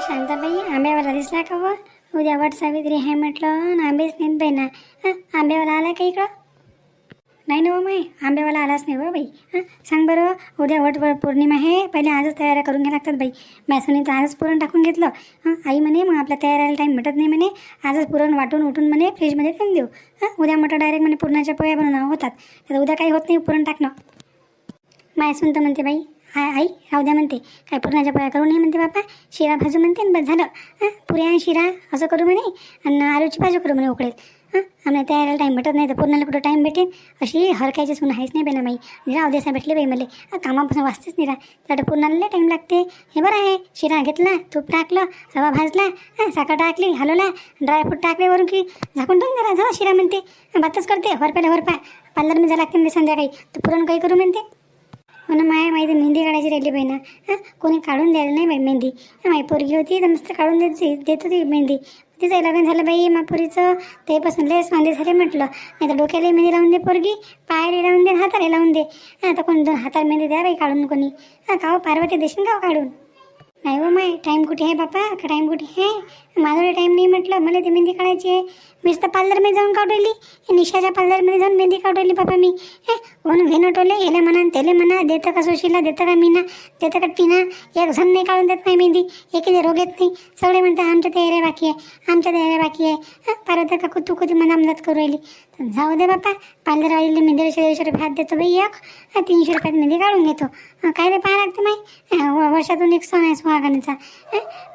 शांताबाई आंब्यावाला दिसला का व? उद्या वट सावित्री आहे म्हटलं आणि आंबेच नेत बाई ना. आंब्यावाला आला का इकडं? नाही ना हो माई आंब्यावाला आलाच नाही हो बाई. हां सांग बरं उद्या वट व- पौर्णिमा आहे पहिले आजच तयाऱ्या करून घ्या लागतात बाई. मॅसोनी तर आजच पुरण टाकून घेतलं. हां आई म्हणे मग आपल्या तयारीला टाईम भेटत नाही म्हणे. आजच पुरण वाटून उठून म्हणे फ्रीजमध्ये ठेवून देऊ. हां उद्या म्हटलं डायरेक्ट म्हणे पुरणाच्या पोळ्या बनवणं होतात. तर उद्या काही होत नाही पुरण टाकणं. माय तर म्हणते बाई आय आई राहू द्या म्हणते. काय पुरणाच्या पोळ्या करू नये म्हणते बापा. शिरा भाजू म्हणते आणि बस झालं. हां पुऱ्या शिरा असं करू म्हणे आणि आलूची भाजी करू म्हणे उकळेल हां आम्हाला तयारायला टाईम भेटत नाही तर पूर्णाला कुठं टाईम भेटेल अशी हरकायची सून आहेच नाही बेना बाई राहू द्या भेटले बाई मला कामापासून वाचतेच नाही रा त्याला पूर्णाला टाईम लागते. हे बरं आहे. शिरा घेतला तूप टाकलं रवा भाजला हां साखर टाकली हलवला ड्रायफ्रूट टाकले वरून की झाकून ठेवून जरा झाला शिरा म्हणते. बातच करते वरपेला वरपा पार्लर मी लागते म्हणजे संध्याकाळी. तर पुरण काही करू म्हणते. हो ना माय माहिती मेहंदी काढायची राहिली बाई ना हां कोणी काढून द्यायला नाही बाई मेहंदी. माई पोरगी होती तर मस्त काढून देत देत होती मेहंदी. तिचं लग्न झालं बाई मापुरीचं तेपासून लेस वांदे झाले म्हटलं. नाही तर डोक्याला मेहंदी लावून दे पोरगी पायाला लावून दे हाताला लावून दे. हां तर कोणी दोन हाताला मेहंदी द्या बाई काढून कोणी. हां काव पार्वती देशील का काढून? नाही हो माय टाईम कुठे आहे बापा? का टाईम कुठे आहे? माझं टाईम नाही म्हटलं. मला ती मेहंदी काढायची आहे. मीच तर पार्लरमध्ये जाऊन काढवली निशाच्या पार्लरमध्ये जाऊन मेहंदी काढवली बापा मी. हे कोण घेणं टोले? याला म्हणा त्याला म्हणा. देतं का सुशीला? देतं का मीना? देतं का टीना? एक जण नाही काढून देत नाही मेहंदी. एकीने रोग येत नाही. सगळे म्हणतात आमच्या तयाऱ्या बाकी आहे. आमच्या तयाऱ्या बाकी आहे. परत पार्वती का कुतू कुतू मला मदत करू राहिली. जाऊ दे बापा पार्लरवालीला मी दीडशे दीडशे रुपये हात देतो बाई एक तीनशे रुपयात मेहंदी काढून घेतो. काय रे पाहा लागतं माही वर्षातून एक सण आहे सुहागणीचा.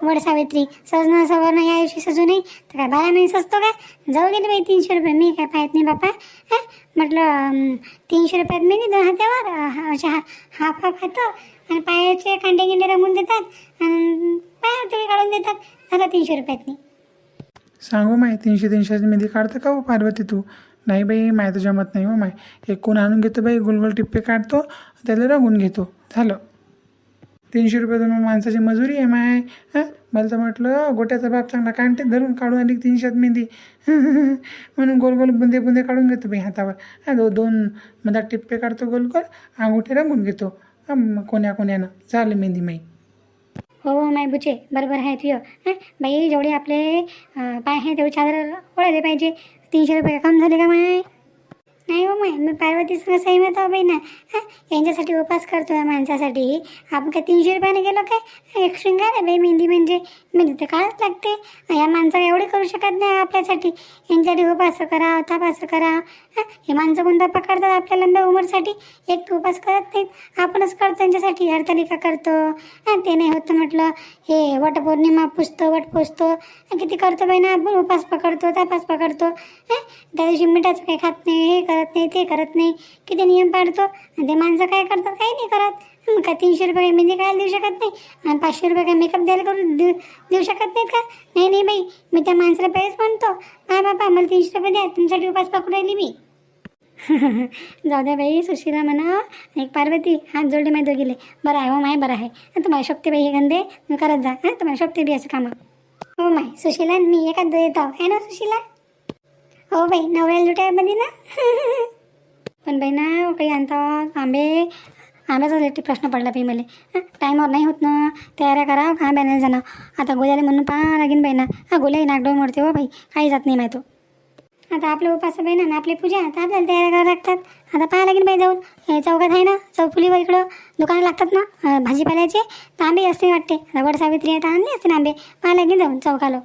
वड सावित्री सजणं सवर्ण या दिवशी सजू नाही तर काय बारा महिने सजतो का? जाऊ गेले बाई तीनशे रुपये. मी काय पाहत नाही बापा हे म्हटलं तीनशे रुपयात मेहंदी दोन हात्यावर हा- अशा हा- हाफ हाफ हातं आणि पायाचे कांडे गिंडे रंगून देतात. आणि पायावर तेवढे काढून देतात. झालं तीनशे रुपयातनी सांगू माय तीनशे तीनशे मेहंदी काढतं का हो पार्वती तू? नाही बाई माय तर जमत नाही हो माय. एक कोण आणून घेतो बाई गोलगोल टिप्पे काढतो त्याला रंगून घेतो. झालं. तीनशे रुपये तर मग माणसाची मजुरी आहे माय. हां? मला तर म्हटलं गोट्याचा बाप चांगला कांटे धरून काढून आली तीनशेत मेहंदी. म्हणून गोल गोल बुंदे बुंदे काढून घेतो बाई हातावर. हां दो दोन मधात टिप्पे काढतो गोल गोल अंगुठे रंगून घेतो. मग कोण्या कोण्यानं. झालं मेहंदी माई. हो हो माय बुचे बरोबर आहे तुझं हं बाई जेवढे आपले पाय आहे तेवढे चादर ओळायला पाहिजे. तीनशे रुपये कम झाले का माय? नाही हो मग मी पार्वती सगळं सहमत हो बाई ना यांच्यासाठी उपास करतो या माणसासाठी. आपण काय तीनशे रुपयाने गेलो काय? एक शृंगार आहे बाई मेहंदी म्हणजे. मेहंदी तर काळच लागते. या माणसं एवढे करू शकत नाही आपल्यासाठी. यांच्यासाठी उपास करा तपास करा. हे माणसं कोणता पकडतात आपल्या लंब्या उमरसाठी? एक उपास करत नाहीत. आपणच करतो त्यांच्यासाठी हरतालिका करतो? हं ते नाही होतं म्हटलं. हे वटपौर्णिमा पुजतो वट पुसतो. किती करतो बाई ना आपण उपास पकडतो तपास पकडतो. त्या दिवशी मिठाचं काही खात नाही हे करत नाही ते करत नाही. किती नियम पाळतो? आणि ते माणसं काय करतात? काही नाही करत. मग काय तीनशे रुपये मेहंदी काय देऊ शकत नाही? आणि पाचशे रुपये काय मेकअप द्यायला करून देऊ देऊ शकत नाहीत का? नाही नाही बाई. मी त्या माणसाला पहिलेच म्हणतो. हा बाबा मला तीनशे रुपये द्या. तुमच्यासाठी उपास पकडू राहिली मी. जाऊ द्या बाई सुशीला म्हणा एक पार्वती. हात जोडले माहिती दोघीले. बरं आहे हो माय बरं आहे. तुम्हाला शोभते बाई हे गंदे. तुम्ही करत जा. हां तुम्हाला शोभते बी असं कामं. हो माय. सुशीला मी एखाद येत. आहो आहे ना सुशीला? हो बाई नवऱ्याला लुटायमध्ये ना? पण बाई ना काही आणता आंबे आंब्याचा लेटी प्रश्न पडला बाई मला. हां टायमावर नाही होत ना. तयाऱ्या करा का आंब्याने जाणं. आता गोल्याला म्हणून पाहा लागेन बाई ना. हा गोल्याही नागडोळ मोडते हो बाई. काही जात नाही माहिती आता आपलं उपास बाई ना आपली पूजा. आता आपल्याला तयाऱ्या करावं लागतात. आता पाहा लागेल बाई जाऊन. हे चौकात आहे ना चौफुलीवर इकडं दुकानं लागतात ना भाजीपाल्याचे. तर आंबे असते वाटते. आता वड सावित्री आहे तर आणले असते ना आंबे. पाहा लागेल जाऊन चौकालो.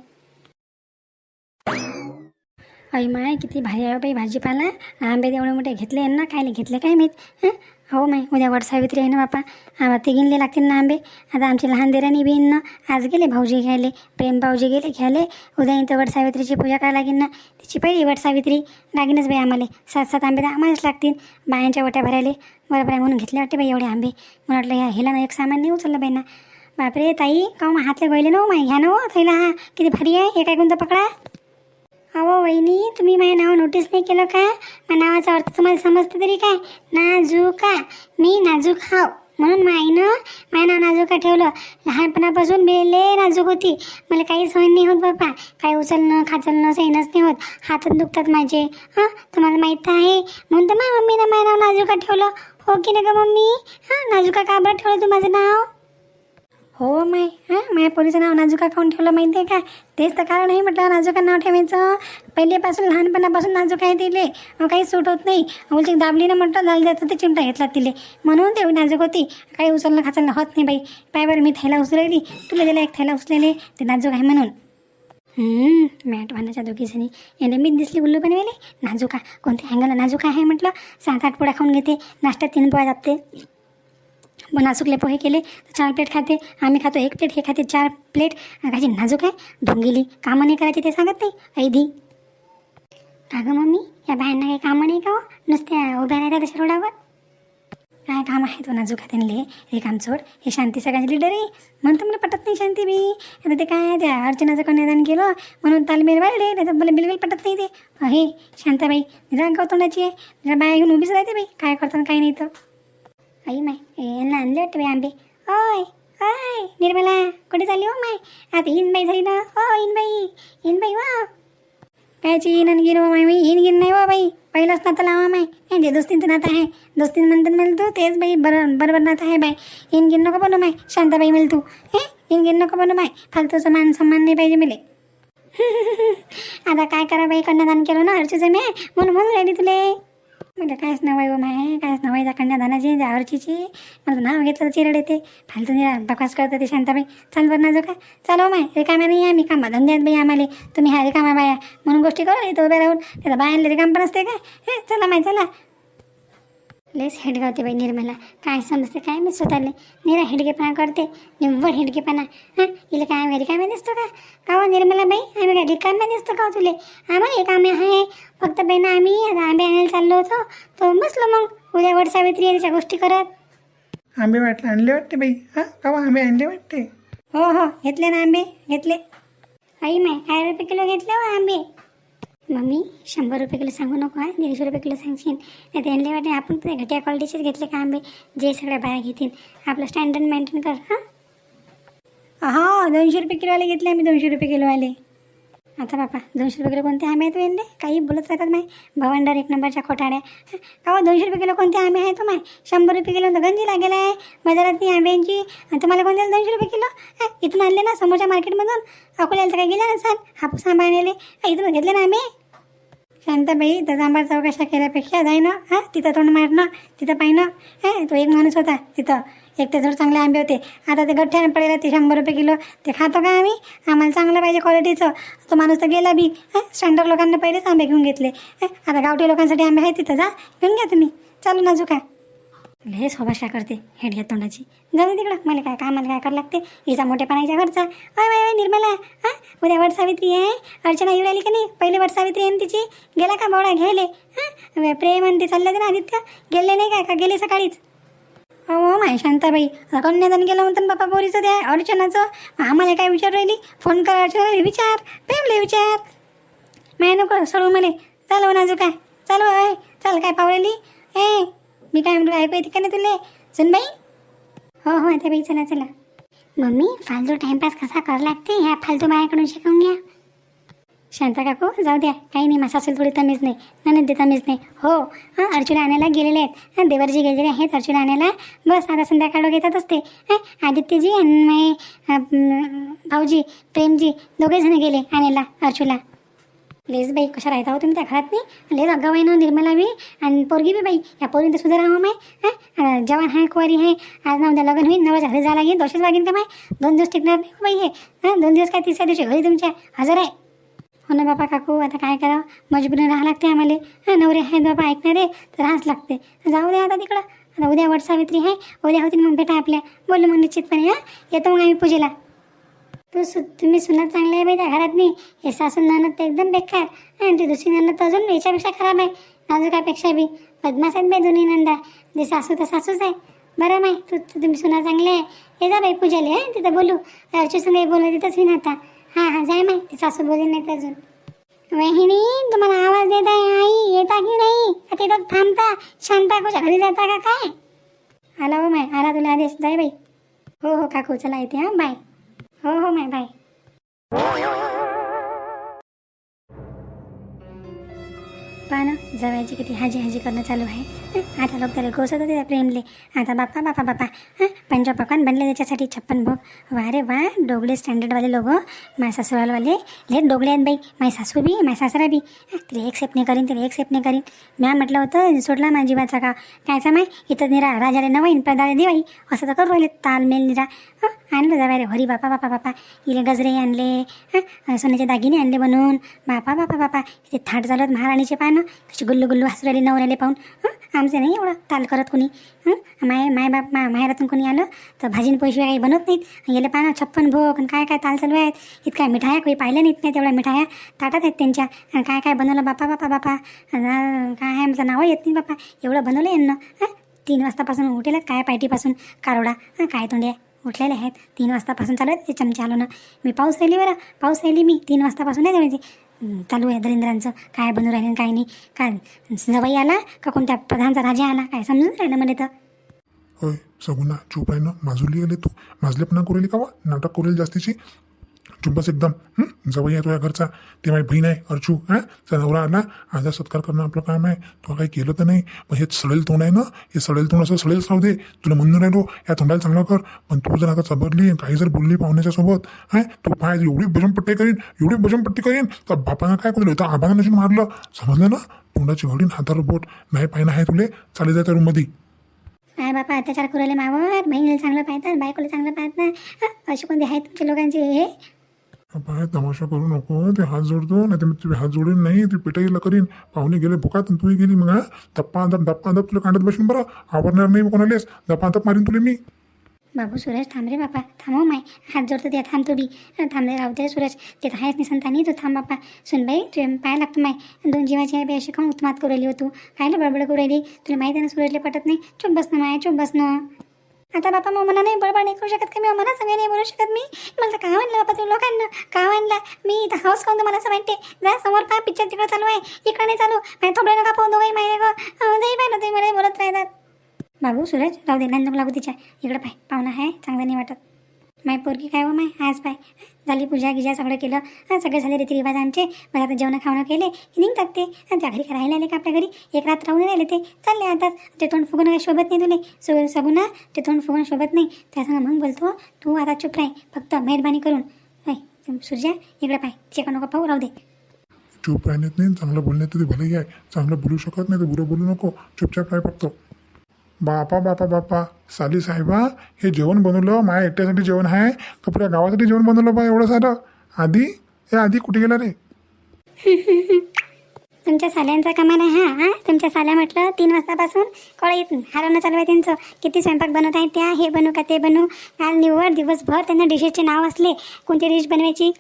आई माय किती भारी आहे हो बाई भाजीपाला. आंबे एवढे मोठे घेतले ना काय घेतले काय माहीत? हो? माय उद्या वटसावित्री आहे ना बापा. आम्हा गिनले लागतील ना आंबे. आता आमची लहान देराणी बी ना आज गेले भाऊजी घ्यायले. प्रेम भाऊजी गेले घ्यायले. उद्या इथं वटसावित्रीची पूजा करायला लागेल ना. तिची पहिली वटसावित्री लागेनच बाई आम्हाला. सात सात आंबे तर आम्हालाच लागतील. बायांच्या वट्या भरायले. बरोबर आहे म्हणून घेतले वाटते बाई एवढे आंबे. म्हणून वाटलं ह्या हिला ना एक सामान नाही उचललं बाई ना बापरे ताई का मग हातले गोयले ना हो माय? घ्या ना हो थैला. हा किती भारी आहे. एक ऐकून तर पकडा. अहो वहिनी तुम्ही माझ्या नाव नोटीस नाही केलं का? माझ्या नावाचा अर्थ तुम्हाला समजतं तरी काय? नाजुका मी नाजूक हाव. म्हणून माईनं माझं नाव नाजूका ठेवलं. लहानपणापासून बेले नाजूक होती. मला काही सहन नाही होत बाप्पा. काही उचलणं खाचलणं सहनच नाही होत. हातात दुखतात माझे. हां? तुम्हाला माहीत आहे. म्हणून तर माझ्या मम्मीनं माझं नाव नाजुका ठेवलं. हो की नाही का मम्मी? हां? नाजूका का बरं ठेवलं तू माझं नाव? हो माय. हां माझ्या पोरीचं नाव नाजुका काऊन ठेवलं माहिती आहे का? तेच तर कारण आहे म्हटलं नाजुका नाव ठेवायचं. पहिलेपासून लहानपणापासून नाजूक आहे तिले. काही सूट होत नाही. उलची दाबली ना म्हटलं झालं जातं ते चिमटा घेतला तिले. म्हणून ते नाजूक होती. काही उचलणं खाचलणं होत नाही बाई. पाय बरं मी थैला उचलली. तुला दिला एक थैला उचलेले. ते नाजूक आहे म्हणून. मॅट वाहनाच्या दोघीजणी याने मीच दिसली उल्लू बनवेले. नाजुका कोणत्या अँगलला नाजुका आहे म्हटलं? सात आठ पोळ्या खाऊन घेते. नाश्त्यात तीन पोळ्या जाते नाजूकले पोहे केले तर चार प्लेट खाते. आम्ही खातो एक प्लेट हे खाते चार प्लेट. काही नाजूक आहे धुवून गेली कामं नाही करायची ते सांगत नाही. ऐदी. का गं मम्मी या बायांना काही कामं नाही का हो? नुसत्या उभ्या राहतात तशा रोडावर. काय काम आहे तो नाजूक आहे त्यांले? हे काम सोड. हे शांती सगळ्यांची लिडर आहे. म्हणतो मला पटत नाही शांती बी. आता ते काय त्या अर्चनाचं कन्यादान केलं म्हणून तालमेल वाढले त्याचं मला बिलकुल पटत नाही ते. हे शांताबाई निरांक तोंडाची आहे. जरा बाया घेऊन उभीच राहते बाई. काय करतात काय नाही तर. आई माय ए, यांना आणले वाटतं बाई आंबे ओय ओय निर्मला कुठे चालली हो माय आता इनबाई झाली ना हो इनबाई हिनबाई वा कायची इन आणि गिरवा माय मी इन गिन नाही वा बाई पहिलाच नातं लावा माय हे जे दोस्तींचं नातं आहे दोस्तीन म्हणतात मला तू तेच बाई बरं बरोबर नातं आहे बाई इन गिन नको बनू माय शांताबाई मिळ तू हे इन गिन नको बनू माय फालतूचं मान सन्मान नाही पाहिजे मिले आता काय करा बाई कन्यादान केलं ना अर्चीचं मी म्हणून म्हणून राहिली तुले म्हणजे कायच नवाय व हो माय कायच नवायचा कन्यादानाची त्या अर्चीची मला नाव घेतलं तर चिरड येते. फालतू निरा बकवास करतं ते शांताबाई. चाल बरं ना जो का चालो माय रिकाम्या नाही आहे मी कामा धंद्यात बाई आम्हाला. तुम्ही हा रिकामा बाया. म्हणून गोष्टी करू इथं उभ्या राहून. त्याला बायांना रिकाम पण असते काय? हे चला माय चला. लेस हेडगावते बाई निर्मला. काय समजते काय मी स्वतःले निरा हेडगेपणा करते निव्वळ हेडगेपणा. हां हिला काय आम्ही रिकाम्या दिसतो का? का हो निर्मला बाई? आम्ही काय रिकाम्या दिसतो का हो तुले? आम्हाला हे कामे आहे. फक्त बाई ना आम्ही आता आंबे आणायला चाललो होतो. तो बसलो मग उद्या वड सावित्री गोष्टी करत. आंबे वाटले आणले वाटते बाई? हां का आंबे आणले वाटते? हो हो घेतले ना आंबे घेतले. आई माय काय रुपये किलो घेतले हो आंबे? मम्मी शंभर रुपये किलो सांगू नको आहे दीडशे रुपये किलो सांगशील? नाही ते आणले वाटे आपण ते घटिया क्वालिटीचेच घेतले का आंबे? जे सगळ्या बाया घेतील. आपलं स्टँडर्ड मेंटेन कर हां? हा दोनशे रुपये किलोवाले घेतले आम्ही दोनशे रुपये किलोवाले. आता बापा दोनशे रुपये किलो कोणते आंबे आहेत वेंडे काही बोलत राहतात माय. भवंडर एक नंबरच्या खोटाड्या. का हो दोनशे रुपये किलो कोणते आंबे आहेत हो माय? शंभर रुपये किलो तर गंजी लागेल आहे. बाजारात ती आंब्यांची. आणि तुम्हाला कोणत्या दोनशे रुपये किलो? हा, इथून आणले ना समोरच्या मार्केटमधून अकोल्याला तर काही गेल्या नसाल. हापूस आंबा आणले. हा, इथून घेतले ना आंबे? शांताबाई तर जांभळ चौकशा केल्यापेक्षा जाय ना हां? तिथं तोंड मारणं तिथं पाहिणं. हां? तो एक माणूस होता तिथं. एक ते चांगले आंबे होते. आता ते गठ्ठ्यानं पडेल ते शंभर रुपये किलो. ते खातो का आम्ही? आम्हाला चांगलं पाहिजे क्वालिटीचं तो माणूस तर गेला बी. हां? स्टँडर्ड लोकांना पहिलेच आंबे घेऊन घेतले. आता गावठी लोकांसाठी आंबे आहेत तिथं. जा घेऊन घ्या तुम्ही. चालू नाजू काय? लय सोबाशा करते हेड घ्या तोंडाची. जाऊ तिकडं मला काय कामाला काय करावं लागते? हिचा मोठेपणाच्या घरचा अय वय वय निर्मला हां उद्या वट सावित्री आहे अर्चना येऊ राहिली का नाही? पहिले वट सावित्री आहे तिची? गेला का बावडा घ्यायले? हां प्रेम आणि ते चालले ना आदित्य? गेले नाही काय का गेले सकाळीच? हो माय शांताबाई आता कन्यादान गेलं म्हणतात बापा पोरीचं द्या अर्चनाचं. आम्हाला काय विचार राहिली? फोन कर अर्चना विचार प्रेमले विचार. माय नको सोडू मला. चालव नाजू काय? चालव आहे चाल काय पावलेली? ए मी काय म्हणतो ऐकू येते का नाही तुले? सुन बाई हो हो आता बाई चला चला. मम्मी फालतू टाइमपास कसा करावं लागते? ह्या फालतू मायाकडून शिकवून घ्या. शांता काकू जाऊ द्या. काही नाही माझा असेल थोडी तमीज नाही. ननद ते तमीज नाही. हो हां अर्चना आणायला गेलेले आहेत. हां देवरजी गेलेले आहेत अर्चना आणायला. बस आता संध्याकाळ घेतात असते. हां आदित्यजी आणि भाऊजी प्रेमजी दोघेजण गेले आणायला अर्चूला. लेस बाई कशा राहता हो तुम्ही त्या घरात नाही? लेस अगाव आहे ना निर्मला बी आणि पोरगी बी बाई. या पोरींत सुद्धा राहा माय जवान आहे कुवारी आहे आज ना उद्या लग्न होईल नवऱ्याच्या घरी जायला लागेल दोषच वागेन का माय? दोन दिवस टिकणार नाही हो बाई हे हां? दोन दिवस काय तिसऱ्या दिवशी घरी तुमच्या? हजर आहे. हो ना बापा काकू आता काय करावं? मजबूरी राहा लागते आम्हाला. हां नवरे आहेत बाबा ऐकणारे तर राहाच लागते. जाऊ दे आता तिकडं. आता उद्या वट सावित्री आहे उद्या होतील मग भेटा आपल्या. बोलू मग निश्चितपणे हां? येतो मग आम्ही पूजेला. तू सु तुम्ही सुना चांगले आहे बाई त्या घरात नाही हे सासून ननद तर एकदम बेकार. आणि ती दुसरी ननद तर अजून याच्यापेक्षा खराब आहे. नाजुकापेक्षा बी. बदमाश आहेत बाई दोन्ही नंदा. जे सासू तर सासूच आहे. बरं माय तू तुम्ही सुना चांगले आहे. ये जा बाई पूजाले आहे तिथं बोलू. अर्चू संग बोलू तिथंच मी आता. हां हां जाय माही ती सासू बोलली नाही तर अजून. वहिनी तुम्हाला आवाज देत आहे आई. येता की नाही? का तिथं थांबता. शांता कुठे? घरी जाता का काय? आला हो माय आला तुला आदेश. जाय बाई. हो हो काकू चला येते हां बाय. हो हो माय बाय पहा ना जवळची किती हाजी हाजी करणं चालू आहे. आता लोक त्याला गोसत होते प्रेमले. आता बाप्पा बाप्पा बाप्पा. हां? पंचा पकवान बनले त्याच्यासाठी छप्पन भोग वा रे वा डोगले स्टँडर्डवाले लोक माझ्या सासूरालवाले लेट डोगले आहेत बाई. माझी सासू बी माझ्या सासरा बी हं, तिला एक्सेप्ट नाही करीन तिला एक्सेप्ट नाही करीन. म्या म्हटलं होतं सोडला माझी जीवाचा का? कायचा माय? इथं निरा राजाले नवाईन प्रदाले देवाई असं तर करू राहिले तालमेल निरा. हं, आणलं जावा रे हरी बापा बापा बापा. इले गजरे आणले. हं, सोन्याचे दागिने आणले बनवून बापा बापा बापा. इथे थाट झालं महाराणीचे पानं. अशी गुल्लू गुल्लू हसू राहिली नवऱ्याले पाहून आमचं आमचे नाही एवढं ताल करत कोणी? हं, माय माय बाप मा माहेरातून कोणी आलं? तर भाजीन पैसे काही बनवत नाहीत. गेले पाना छप्पन भोग आणि काय काय ताल चालू आहेत. इतक्या मिठाया काही पाहिल्या नाहीत नाही तेवढ्या मिठाया? ताटात आहेत त्यांच्या. काय काय बनवलं बापा बापा बापा? काय आहे आमचं? नावं येत नाही बापा. एवढं बनवलं यांना. तीन वाजतापासून उठेलच काय पायटीपासून? कारोडा. काय काय तोंड्या? उठलेले आहेत. तीन वाजतापासून चालू आहेत. ते चमचे आलो ना. मी पाऊस राहिली बरं. पाऊस राहिली मी. तीन वाजतापासून नाही म्हणजे चालू आहे. दरिंद्रांचं काय बनू राहिलं काय नाही. काय? जवाई आला का कोणत्या प्रधानचा राजा आला? काय समजून राहिलं मला तर होय सगुना चुप आहे ना? माजुली आले तू. माजलेपणा करेल का वा? नाटक करेल जास्तीची? तू बस एकदम जवळ आहे तुझ्या घरचा. ते माझी बहीण आहे अर्चू हां त्या नवरा आला आजा सत्कार करणं आपलं काम आहे. तुला काही केलं तर नाही. पण हे सडेल तोंड आहे ना हे सडेल तोंड असं सडेल साव दे तुला म्हणून राहिलो या तोंडाला चांगलं कर. पण तू जर आता चबरली काही जर बोलली पाहुण्याच्या सोबत हां तू पाय एवढी भजनपट्टी करीन एवढी भजनपट्टी करीन तर बापानं काय करेल? तर आबानं नशीन मारलं. समजलं ना? तोंडाची घडीन हातावर बोट. नाही पाहिजे आहे तुले. चालेल जायच्या रूममध्ये काय बापा अत्याचार करायला मावत बहिणीला चांगलं पाहतात बायकोला चांगलं पाहत. ना असे कोणते आहेत तुमच्या लोकांचे हे? बाय तमाशा करू नको ते हात जोडतो नाही तर मी तुझे हात जोडीन नाही ते पेटाईला करीन. पाहुणे गेले भुकात आणि तूही गेली मग दप्पा दप दप्पा दप तुला कांडत बसून बरं. आवडणार नाही मग कोणालेच. दप्पा दप मारीन तुला मी. बाबू सुरेश थांब रे बापा. थांबव हो माय. हात जोडतो त्या थांब तू बी. थांब रे राहू दे सुरेश. ते तर आहेच नाही संतानी तू थांब बापा. सुन बाई तू पाय लागतो माय. दोन जीवाची आहे बी अशी खाऊन उत्मात करू राहिली हो तू? कायला बडबड करू राहिली. तुला माहिती आहे ना सूरजला पटत नाही? चुप बसणं माय चुप बसणं आता बापा मग मला नाही बडबड नाही करू शकत का मी? मला सगळे नाही बोलू शकत मी. मला तर का म्हणलं बापा तुम्ही लोकांना. का म्हणला मी इथं हाऊस खाऊन मला असं वाटते जा समोर पहा पिक्चर तिकडं चालू आहे. इकडं नाही चालू. माझ्या थोडं नका पाहून दोघंही माहिती जाई पाहिलं तुम्ही मला बोलत राहतात. बाबू सूरज राहू दे नंदम लागू तिच्या. इकडं पाय पाहुणा आहे चांगलं नाही वाटत. माय पोरगी काय हो माय? आज पाय. झाली पूजा गिजा सगळं केलं. सगळं झाले रीतिरिवाज आमचे. मग आता जेवण खावणं केले. की निघतात ते. आणि त्या घरी काय राहायला आले का आपल्या घरी? एक रात राहून राहिले ते. चालले आता. ते तोंड फुगून काय शोभत नाही तुले. सो सगुना ते तोंड फुगून शोभत नाही. त्या मग बोलतो तू आता चुप राह. फक्त मेहरबानी करून. ऐ सूर्या इकडे पाय. चिकन नको पाहू राहू दे. चूप राहण्यात नाही. चांगलं बोलण्यात तर भले आहे चांगलं बोलू शकत नाही तर बुरं बोलू नको. चुपचाप राह फक्त. बापा बापा बापा साली साहेबा हे जेवण बनवलं माझ्या एकट्यासाठी जेवण आहे तर पुऱ्या गावासाठी जेवण बनवलं बा एवढं सारं? आधी? हे आधी कुठे गेला रे? तुमच्या साल्यांचा कमाल आहे हा? हा? तुमच्या साल्या म्हटलं तीन वाजतापासून कळत हारणं चालू आहे त्यांचं. किती स्वयंपाक बनवत आहे त्या? हे बनवू का ते बनू? काल निव्वळ दिवसभर त्यांना डिशेसचे नाव असले. कोणती डिश बनवायची?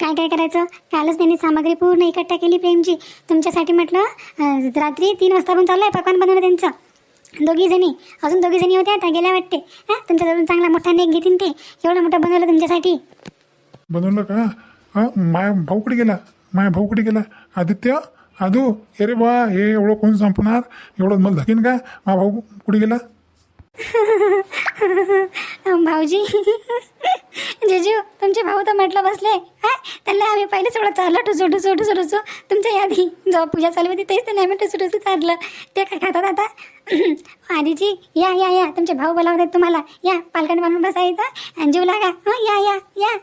काय काय करायचं? कालच त्यांनी सामग्री पूर्ण इकट्ठा केली प्रेमची. तुमच्यासाठी म्हटलं रात्री तीन वाजता पण चालू आहे पकवान बनवलं त्यांचं. दोघी जणी अजून दोघी जणी होत्या त्या गेल्या वाटते. हां तुमच्याजवळून चांगला मोठा नेक घेतील ते. एवढं मोठं बनवलं तुमच्यासाठी. बनवलं का? हा माया भाऊ कुठे गेला? माया भाऊ कुठे गेला? आदित्य? आदू? अरे बा हे एवढं कोण संपणार एवढं मला धकीन का? मा भाऊ कुठे गेला? भाऊजी. जेजू तुमचे भाऊ तर म्हटलं बसले. हा? त्यांना आम्ही पहिले थोडं चाललं टुसू टुसू टुसू टुसू. तुमच्या यादी जेव्हा पूजा चालू होती तेच त्यांनी आम्ही टुसू टुसू चाललं. ते काय खातात आता? आधीजी या या या. तुमचे भाऊ बोलावतात तुम्हाला. या पालकण बांधून बसायचं. आणि जीव लागा. हां या या या.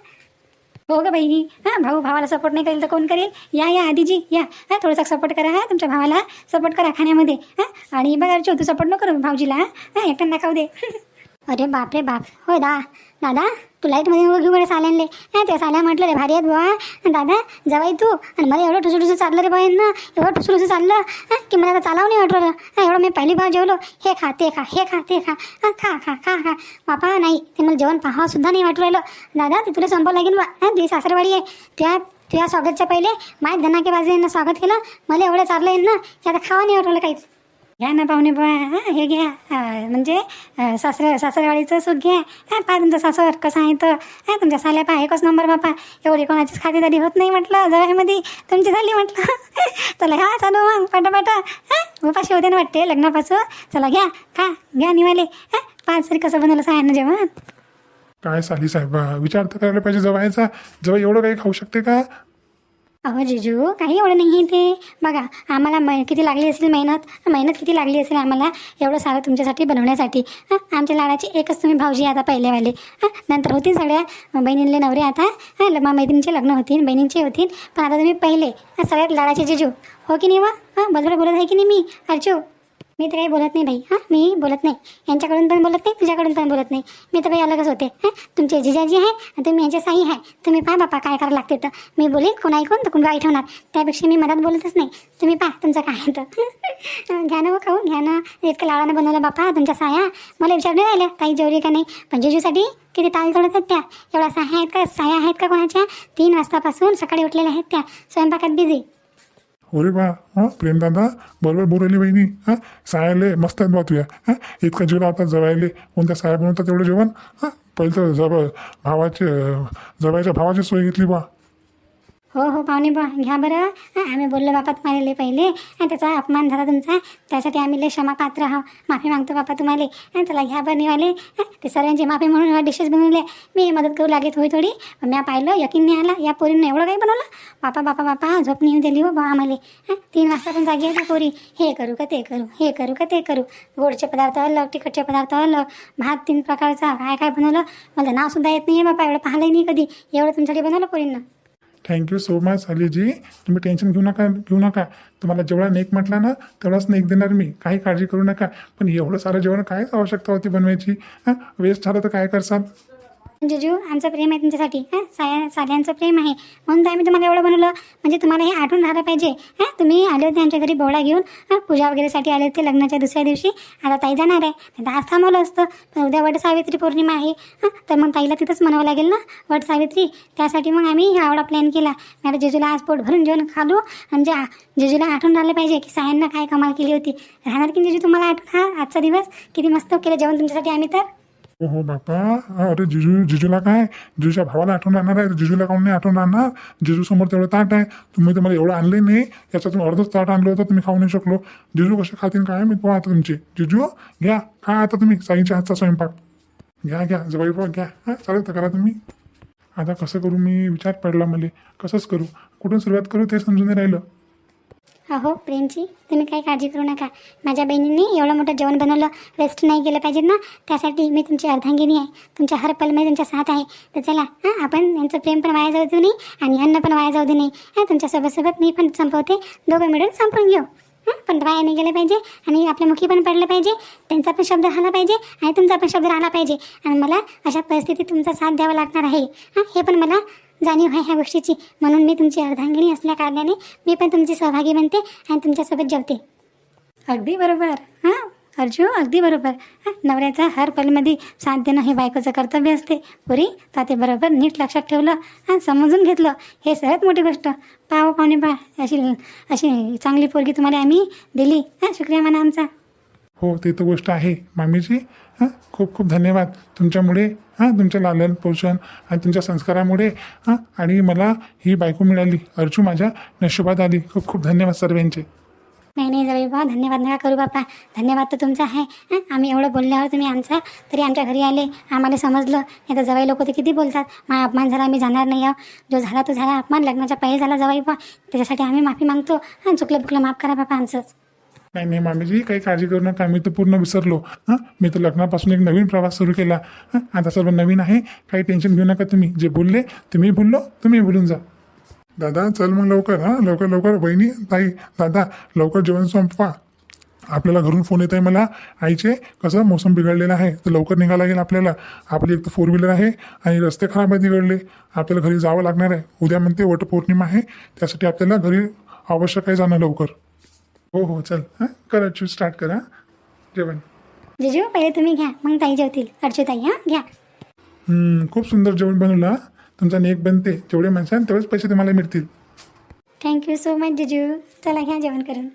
हो ग बहिणी. हां भाऊ भावाला सपोर्ट नाही करेल तर कोण करेल? या या आधीजी या. हां थोडासा सपोर्ट करा हां तुमच्या भावाला सपोर्ट करा खाण्यामध्ये. हां आणि बघा चो तू सपोर्ट न करू भाऊजीला हां. हां एकटं दाखवू दे. अरे बाप रे बाप. होय दा. दादा तू लाईटमध्ये उभं घेऊ बरं साल्यांले. नाही ते साल्या म्हटलं रे भारी आहेत बुवा. दादा जवाई तू. आणि मला एवढं टुसू चाललं रे बाई ना एवढं टुसू चाललं. की मला आता चालावं नाही वाटलं. एवढं मी पहिली बार जेवलो. हे खा ते खा हे खा ते खा. खा खा खा खा. बापा नाही ते मला जेवण पाहावं सुद्धा नाही वाटू राहिलं. दादा ते तुला संपावं लागेल बा हां तुझी सासरवाडी आहे. त्या तुझ्या स्वागतच्या पहिले. माहीत धनाके बाजूने स्वागत केलं. मला एवढं चाललं येईल ना की आता खावा नाही वाटलं काहीच. घ्या ना पाहुणे बा हां हे घ्या. म्हणजे सासऱ्या सासऱ्यावाळीचं सासरवाडीचं घ्या. हां पाय तुमचं सासर कसं आहे तर हां तुमच्या साल्या पहा एकच नंबर बापा. एवढी कोणाचीच खातेदारी होत नाही म्हटलं जवळमध्ये. तुमची झाली म्हटलं. चला घ्या चालू मग पाटापाटा. हां उपाशी होते ना वाटते लग्नापासून. चला घ्या खा घ्या निवाले. हां पाच तरी कसं बनवलं सांगा ना जेवण. काय साली साहेब विचार तर करायला पाहिजे जवळचा जवळ एवढं काही खाऊ शकते का? अहो जिजू काही एवढं नाही आहे ते. बघा आम्हाला मै किती लागली असेल मेहनत मेहनत किती लागली असेल आम्हाला एवढं सारं तुमच्यासाठी बनवण्यासाठी. आमच्या लाडाची एकच तुम्ही भाऊजी आता पहिलेवाले. हां नंतर होतील सगळ्या बहिणींले नवरे आता. हं ल- मैत्रिणीचे लग्न होतील बहिणींचे होतील. पण आता तुम्ही पहिले सगळ्यात लाडाचे जिजू. हो की नाही वा? हां बरोबर बोलत आहे की नाही मी? अर्जू? मी तर काही बोलत नाही भाई हां मी बोलत नाही. यांच्याकडून पण बोलत नाही तुझ्याकडून पण बोलत नाही. मी तर बाई अलगच होते. हां तुमचे जिजाजी आहे आणि तुम्ही यांचे साई आहे. तुम्ही पहा बापा काय करायला लागते तर. मी बोलेन कोण ऐकून तर कोण वाईट ठेवणार त्यापेक्षा मी मनात बोलतच नाही. तुम्ही पहा तुमचं काय आहे तर. घ्या ना हो खाऊ खाऊन घ्या ना. इतकं लाडानं बनवलं बापा तुमच्या साया. मला विचार राहिलं राहिल्या ताई जेवली का नाही? म्हणजे पण जेजूसाठी किती ताल तोडत आहेत त्या. एवढ्या साह्या आहेत का साया आहेत का कोणाच्या? तीन वाजतापासून सकाळी उठलेल्या आहेत त्या. स्वयंपाकात बिझी अरे बा हां प्रेमदादा बरोबर बोलवली बहिणी हां सायाले मस्त आहेत बा तुया हां इतका जीव लावतात जवायले कोणत्या साया बनवतात तेवढं जेवण हां पहिलं तर जब भावाचे जवायच्या भावाची सोय घेतली बा हो हो पाहुणे बा घ्या बरं. आम्ही बोललो बापा तुम्हाला लय पहिले. आणि त्याचा अपमान झाला तुमचा. त्यासाठी आम्ही लय क्षमा पात्र आहो माफी मागतो बापा तुम्हाला. आणि त्याला घ्या बरं निवाले. ते सर्वांची माफी म्हणून डिशेस बनवले. मी मदत करू लागेल थोडी थोडी. पण मी पाहिलं यकीन नाही आला. या पोरीनं एवढं काही बनवलं? बापा बापा बापा झोप नेऊन दिली हो बा आम्हाला. तीन वाजता पण जागी आहे पोरी. हे करू का ते करू हे करू का ते करू. गोडचे पदार्थ अलग तिखटचे पदार्थ अलग भात तीन प्रकारचा काय काय बनवलं? मला नावसुद्धा येत नाही आहे बापा. एवढं पाहिलंही नाही कधी. एवढं तुमच्याकडे बनवलं पोरींना? थँक्यू सो मच अलीजी तुम्ही टेन्शन घेऊ नका घेऊ नका. तुम्हाला जेवढा नेक म्हटला ना तेवढाच नेक देणार मी. काही काळजी करू नका. पण एवढं सारं जेवण कायच आवश्यकता होती बनवायची? हां? वेस्ट झालं तर काय करसाल जेजू आमचं प्रेम आहे तुमच्यासाठी. हां साया साड्यांचं प्रेम आहे. म्हणून तर आम्ही तुम्हाला एवढं बनवलं. म्हणजे तुम्हाला हे आठवून राहिलं पाहिजे. हां तुम्ही आले होते आमच्या घरी बोवडा घेऊन. हां पूजा वगैरेसाठी आले होते लग्नाच्या दुसऱ्या दिवशी. आता ताई जाणार आहे. आता आज थांबवलं असतं. पण उद्या वट सावित्री पौर्णिमा आहे. हां तर मग ताईला तिथंच म्हणावं लागेल ना वट सावित्री. त्यासाठी मग आम्ही हा आवडा प्लॅन केला. नाही आता जेजूला आज पोट भरून जेवण खालो. म्हणजे जेजूला आठवून राहिलं पाहिजे की सायांना काय कमाल केली होती. राहणार की जेजू तुम्हाला आठवण हा आजचा दिवस किती मस्त केलं जेवण तुमच्यासाठी आम्ही तर. हो हो बापा अरे जिजू जिजूला काय? जिजूच्या भावाला आठवण राहणार आहे. जिजूला काऊन नाही आठवण राहणार? जिजू समोर तेवढं ताट आहे. तुम्ही तर मला एवढं आणले नाही. याच्यातून अर्धच ताट आणलं होतं तुम्ही खाऊ नाही शकलो. जिजू कसे खातील काय? मी आता तुमचे. जिजू घ्या. खा आता तुम्ही. साईच्या हातचा स्वयंपाक. घ्या घ्या. जवाई घ्या. हां चालेल तर करा तुम्ही. आता कसं करू? मी विचार पडला मला. कसंच करू? कुठून सुरुवात करू? ते समजून नाही राहिलं. अहो प्रेमची तुम्ही काही काळजी करू नका. माझ्या बहिणींनी एवढं मोठं जेवण बनवलं वेस्ट नाही गेलं पाहिजे ना? त्यासाठी मी तुमची अर्धांगिनी आहे. तुमच्या हर पलमध्ये तुमच्या साथ आहे. तर चला हां आपण यांचं प्रेम पण वाया जाऊ देऊ नाही आणि अन्न पण वाया जाऊ दे नाही हां तुमच्यासोबतसोबत मी पण संपवते. दोघं मिळून संपवून घेऊ. हां पण वाया नाही गेलं पाहिजे आणि आपल्या मुखी पण पडलं पाहिजे. त्यांचा पण शब्द राहिला पाहिजे आणि तुमचा पण शब्द राहिला पाहिजे. आणि मला अशा परिस्थितीत तुमचा साथ द्यावा लागणार आहे. हां हे पण मला जाणीव आहे ह्या गोष्टीची. म्हणून मी तुमची अर्धांगिनी असल्या कारणाने मी पण तुमची सहभागी बनते आणि तुमच्यासोबत जेवते. अगदी बरोबर. हां अर्जू अगदी बरोबर. हां नवऱ्याचा हर पलमध्ये साथ देणं हे बायकोचं कर्तव्य असते. पुरी तर ते बरोबर नीट लक्षात ठेवलं आणि समजून घेतलं. हे सगळ्यात मोठी गोष्ट. पाव पाहुणे पा अशी अशी चांगली पोरगी तुम्हाला आम्ही दिली. हां शुक्रिया म्हणा आमचा. हो ते तर गोष्ट आहे. मामीजी हां खूप खूप धन्यवाद तुमच्यामुळे हां तुमच्या लालन पोषण आणि तुमच्या संस्कारामुळे हां आणि मला ही बायको मिळाली अर्जू माझ्या नशिबात आली. खूप खूप धन्यवाद सर्वांचे. नाही नाही जाऊ बा धन्यवाद नका करू बापा. धन्यवाद तर तुमचा आहे. हं? आम्ही एवढं बोलल्यावर तुम्ही आमचा तरी आमच्या घरी आले. आम्हाला समजलं. नाही तर जवाई लोक ते किती बोलतात? माझा अपमान झाला आम्ही जाणार नाही आहो जो झाला तो झाला. अपमान लग्नाच्या पहिले झाला जवाई बा त्याच्यासाठी आम्ही माफी मागतो. हां चुकलं बुकलं माफ करा बापा आमचंच. नाही नाही मामीजी काही काळजी करू नका. मी तर पूर्ण विसरलो. हां? मी तर लग्नापासून एक नवीन प्रवास सुरू केला. हां? आता सर्व नवीन आहे. काही टेन्शन घेऊ नका तुम्ही. जे बोलले तुम्ही बोललो तुम्ही बोलून जा. दादा चल मग लवकर हां? लवकर लवकर. बहिणी ताई दादा लवकर जेवण संपवा. आपल्याला घरून फोन येत आहे मला. आईचे कसं मोसम बिघडलेला आहे तर लवकर निघावं लागेल आपल्याला. आपली एक तर फोर व्हीलर आहे आणि रस्ते खराब आहेत बिघडले. आपल्याला घरी जावं लागणार आहे. उद्या म्हणते वटपौर्णिमा आहे. त्यासाठी आपल्याला घरी आवश्यक आहे जाणं लवकर. हो हो चल हां? करा चू स्टार्ट करा जेवण. जिजू पहिले तुम्ही घ्या मग ताई जेवतील. अर्जू ताई हां? घ्या. हम्म, खूप सुंदर जेवण बनवलं हा. तुमचा नेक बनते जेवढे माणसं तेवढेच पैसे तुम्हाला मिळतील. थँक्यू सो मच जिजू. चला घ्या जेवण करून.